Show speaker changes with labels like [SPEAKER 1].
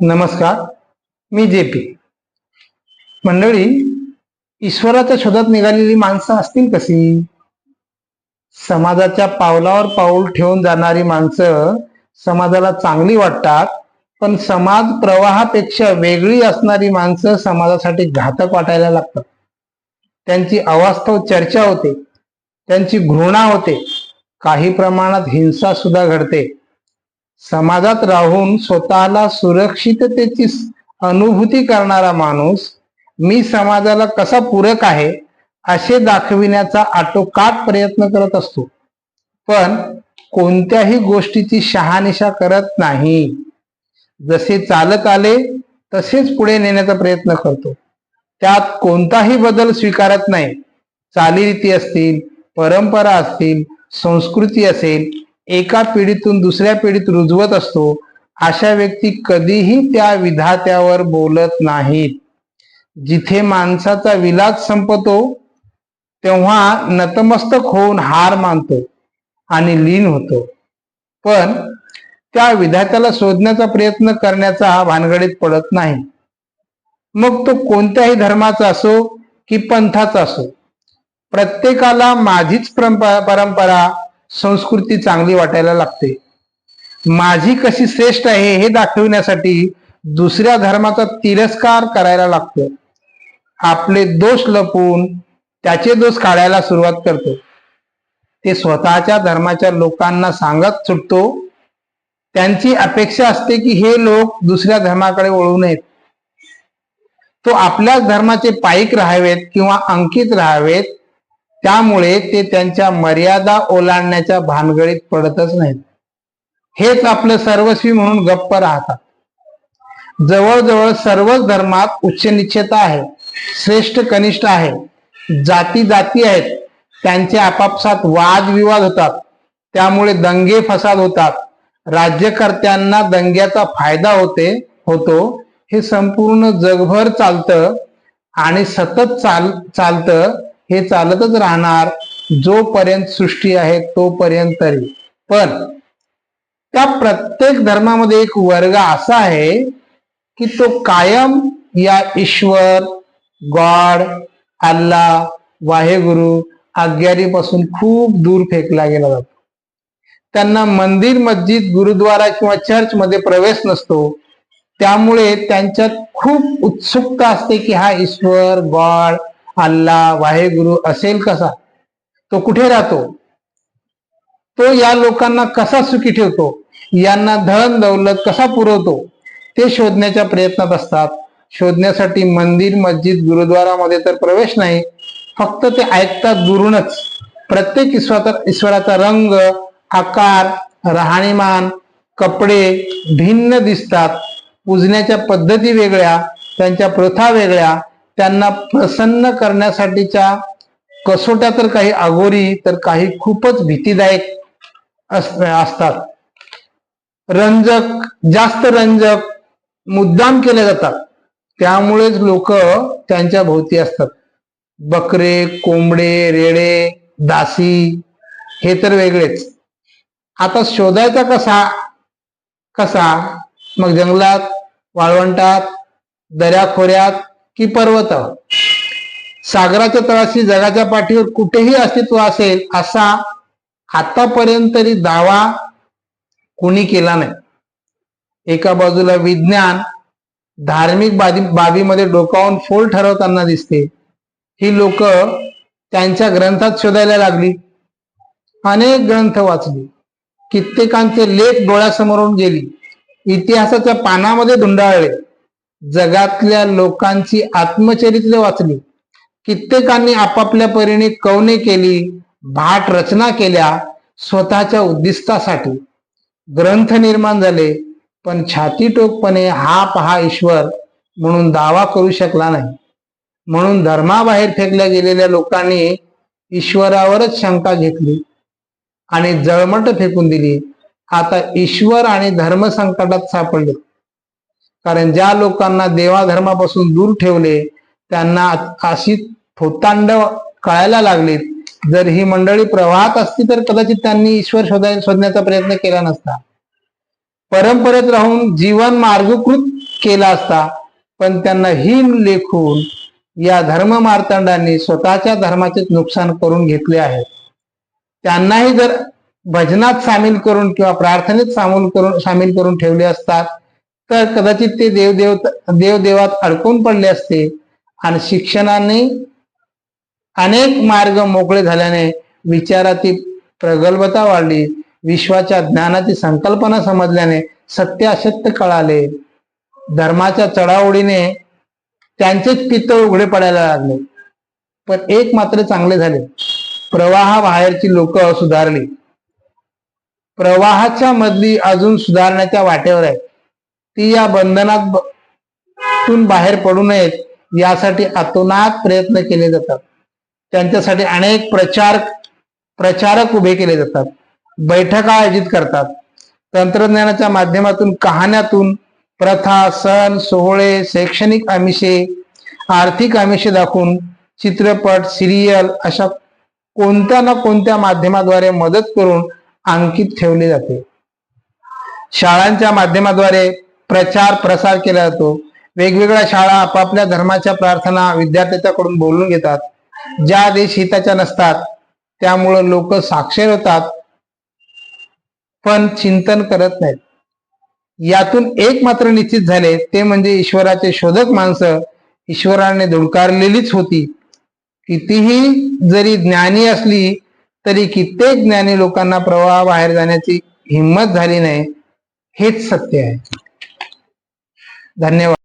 [SPEAKER 1] नमस्कार मी J P मंडळी ईश्वराच्या शोधात निघालेली माणसं असतील कशी? समाजाच्या पावलावर पाऊल ठेवून जाणारी माणसं समाजाला चांगली वाटतात पण समाज प्रवाहापेक्षा वेगळी असणारी माणसं समाजासाठी घातक वाटायला लागतात. त्यांची अवास्तव चर्चा होते त्यांची घृणा होते काही प्रमाणात हिंसा सुद्धा घडते. समाजात राहून स्वतःला सुरक्षिततेची अनुभूती करणारा माणूस मी समाजाला कसा पूरक आहे असे दाखविण्याचा आटोकाट प्रयत्न करत असतो. पण कोणत्याही गोष्टीची शहानिशा करत नाही. जसे चालत आले तसेच पुढे नेण्याचा प्रयत्न करतो. त्यात कोणताही बदल स्वीकारत नाही. चालीरीती असतील परंपरा असतील संस्कृती असेल एका पिढीतून दुसऱ्या पिढीत रुजवत असतो अशा व्यक्ती कधीही त्या विधात्यावर बोलत नाहीत. जिथे माणसाचा विलास संपतो तेव्हा नतमस्तक होऊन हार मानतो आणि लीन होतो. पण त्या विधात्याला शोधण्याचा प्रयत्न करण्याचा भानगडीत पडत नाही. मग तो कोणत्याही धर्माचा असो की पंथाचा असो प्रत्येकाला माझीच परंपरा संस्कृती चांगली वाटायला लागते. माझी कशी श्रेष्ठ आहे हे दाखविण्यासाठी दुसऱ्या धर्माचा तिरस्कार करायला लागतो. आपले दोष लपवून त्याचे दोष काढायला सुरुवात करतो. ते स्वतःच्या धर्माच्या लोकांना सांगत सुटतो. त्यांची अपेक्षा असते की हे लोक दुसऱ्या धर्माकडे वळू नयेत. तो आपल्याच धर्माचे पायिक राहावेत किंवा अंकित राहावेत त्यामुळे ते त्यांच्या मर्यादा ओलांडण्याच्या भानगडीत पडतच नाहीत. हेच आपलं सर्वस्वी म्हणून गप्प राहतात. जवळजवळ सर्वच धर्मात उच्च निश्चयता आहे श्रेष्ठ कनिष्ठ आहे जाती जाती आहेत त्यांचे आपापसात वादविवाद होतात त्यामुळे दंगे फसाद होतात राज्यकर्त्यांना दंग्याचा फायदा होते होतो हे संपूर्ण जगभर चालतं आणि सतत चाल चालतं हे चालतच राहणार जोपर्यंत सृष्टी आहे तोपर्यंत तरी. पण त्या प्रत्येक धर्मामध्ये एक वर्ग असा आहे की तो कायम या ईश्वर गॉड अल्ला वाहेगुरु आज्ञारीपासून खूप दूर फेकला गेला जातो. त्यांना मंदिर मस्जिद गुरुद्वारा किंवा चर्च मध्ये प्रवेश नसतो. त्यामुळे त्यांच्यात खूप उत्सुकता असते की हा ईश्वर गॉड अल्ला वाहेगुरु असेल कसा? तो कुठे राहतो? तो या लोकांना कसा सुखी ठेवतो? यांना धन दौलत कसा पुरवतो? ते शोधण्याच्या प्रयत्नात असतात. शोधण्यासाठी मंदिर मस्जिद गुरुद्वारामध्ये तर प्रवेश नाही. फक्त ते ऐकतात दुरूनच. प्रत्येक ईश्वर ईश्वराचा रंग आकार राहणीमान कपडे भिन्न दिसतात. पूजण्याच्या पद्धती वेगळ्या त्यांच्या प्रथा वेगळ्या त्यांना प्रसन्न करण्यासाठीच्या कसोट्या तर काही अघोरी तर काही खूपच भीतीदायक अस- असतात. रंजक जास्त रंजक मुद्दाम केले जातात. त्यामुळेच लोक त्यांच्या भोवती असतात. बकरे कोंबडे रेडे दासी हे तर वेगळेच. आता शोधायचा कसा कसा? मग जंगलात वाळवंटात दऱ्याखोऱ्यात की पर्वत. सागराच्या तळाशी जगाच्या पाठीवर कुठेही अस्तित्व असेल असा आतापर्यंत तरी दावा कोणी केला नाही. एका बाजूला विज्ञान धार्मिक बाबी बाबीमध्ये डोकावून फोल ठरवताना दिसते. ही लोक त्यांच्या ग्रंथात शोधायला लागली. अनेक ग्रंथ वाचली. कित्येकांचे लेख डोळ्यासमोरून गेली. इतिहासाच्या पानामध्ये धुंडाळले. जगातल्या लोकांची आत्मचरित्र वाचली. कित्येकांनी आपापल्या परीने कवने केली भाट रचना केल्या स्वतःच्या उद्दिष्टासाठी. ग्रंथ निर्माण झाले पण छाती टोकपणे हा पहा ईश्वर म्हणून दावा करू शकला नाही. म्हणून धर्माबाहेर फेकल्या गेलेल्या लोकांनी ईश्वरावरच शंका घेतली आणि जळमट फेकून दिली. आता ईश्वर आणि धर्म संकटात सापडले. कारण ज्या लोकांना देवाधर्मापासून दूर ठेवले त्यांना अशी थोतांडव कळायला लागलीत जर ही मंडळी प्रवाहात असती तर कदाचित त्यांनी ईश्वर शोधाय शोधण्याचा प्रयत्न केला नसता. परंपरेत राहून जीवन मार्गकृत केला असता पण त्यांना हीन लेखून या धर्म मार्तंडांनी स्वतःच्या धर्माचे नुकसान करून घेतले आहे. त्यांनाही जर भजनात सामील करून किंवा प्रार्थनेत सामील करून सामील करून ठेवले असतात तर कदाचित ते देवदेव देवदेवात अडकून पडले असते. आणि शिक्षणाने अनेक मार्ग मोकळे झाल्याने विचाराची प्रगल्भता वाढली. विश्वाच्या ज्ञानाची संकल्पना समजल्याने सत्य असत्य कळाले. धर्माच्या चढाओढीने त्यांचेच पित्त उघडे पडायला लागले. पण एक मात्र चांगले झाले. प्रवाहाबाहेरची लोक सुधारली. प्रवाहाच्या मधली अजून सुधारण्याच्या वाटेवर आहे. ती या बंधनातून बाहेर पडू नयेत यासाठी अतोनात प्रयत्न केले जातात. त्यांच्यासाठी अनेक प्रचार प्रचारक उभे केले जातात. बैठका आयोजित करतात. तंत्रज्ञानाच्या माध्यमातून कहाण्यातून प्रथा सण सोहळे शैक्षणिक आमिषे आर्थिक आमिषे दाखवून चित्रपट सिरियल अशा कोणत्या ना कोणत्या माध्यमाद्वारे मदत करून अंकित ठेवले जाते. शाळांच्या माध्यमाद्वारे प्रचार प्रसार केला जातो. वेगवेगळ्या शाळा आपापल्या धर्माच्या प्रार्थना विद्यार्थ्याच्याकडून बोलून घेतात. ज्या देश हिताच्या नसतात त्यामुळं लोक साक्षर होतात पण चिंतन करत नाहीत. यातून एक मात्र निश्चित झाले ते म्हणजे ईश्वराचे शोधक माणसं ईश्वराने धुडकारलेलीच होती. कितीही जरी ज्ञानी असली तरी कित्येक ज्ञानी लोकांना प्रवाहाबाहेर जाण्याची हिंमत झाली नाही हेच सत्य आहे. ధన్యవాదాలు